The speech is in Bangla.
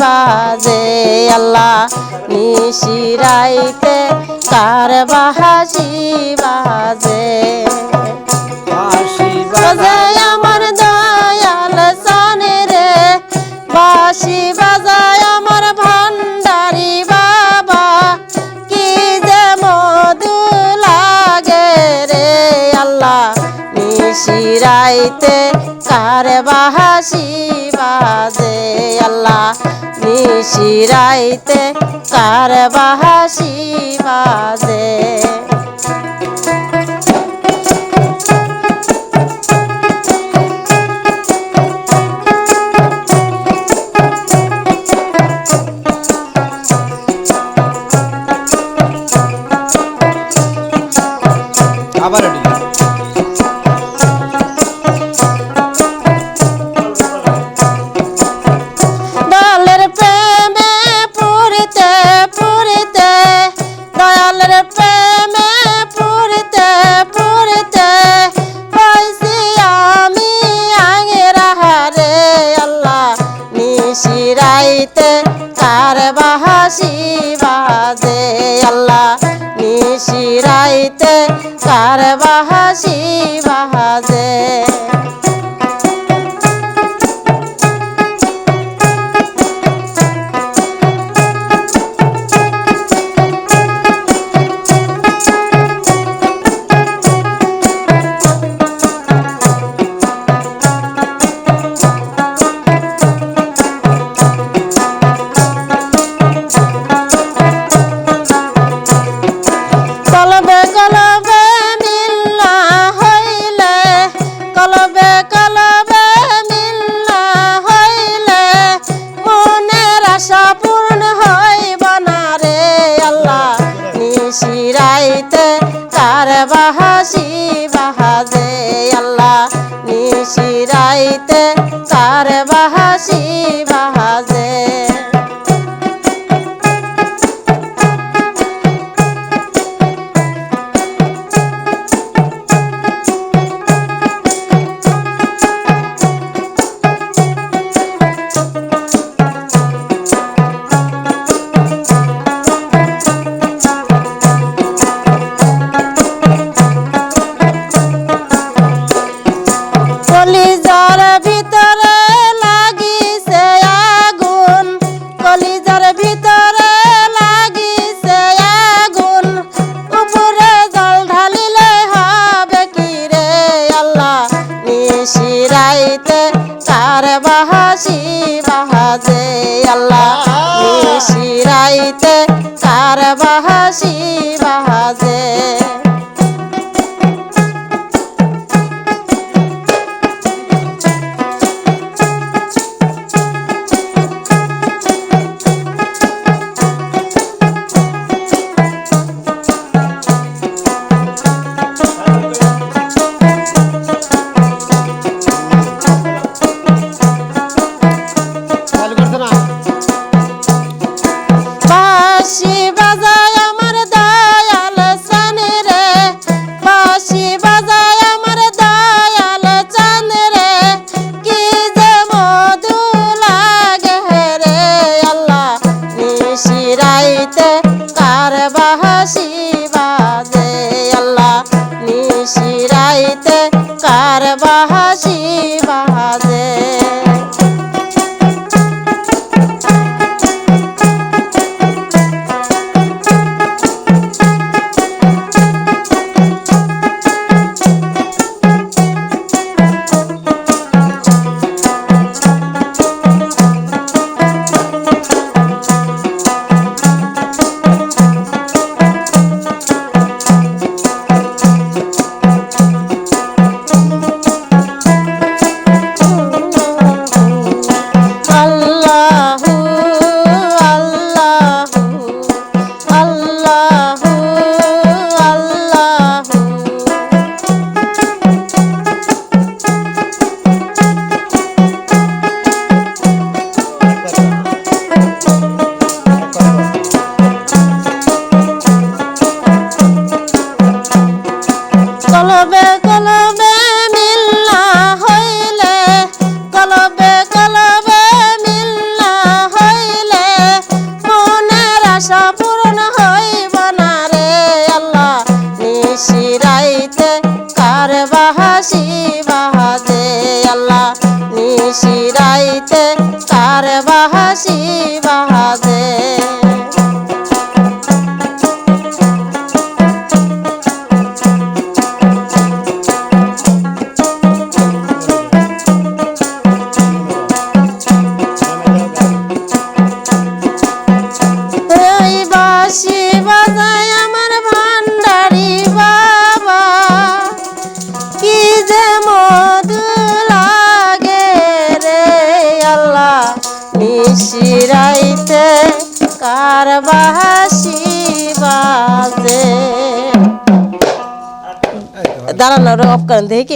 বাজে আল্লাহ নিশিরাইতে কার বাহাসি বাজে। বাজে। আমার দয়াল সানে রে বাজায় আমার ভান্ডারি বাবা। কি যে মধু লাগে রে আল্লাহ নিশিরাইতে কার বাহাসি নিশিরাইতে কার বাহাসি? বাহাসি ভিতরে লাগিছে আগুন। উপরে জল ঢালিলে হবে কি আল্লাহ? নিশিরাইতে কার বাহাসি বাহাজে আল্লাহ। নিশিরাইতে কার বাহাসি বাহাজে কার নিশিরাইতে কার বাঁশি বাজে দাঁড়ানো অফ করেন দেখি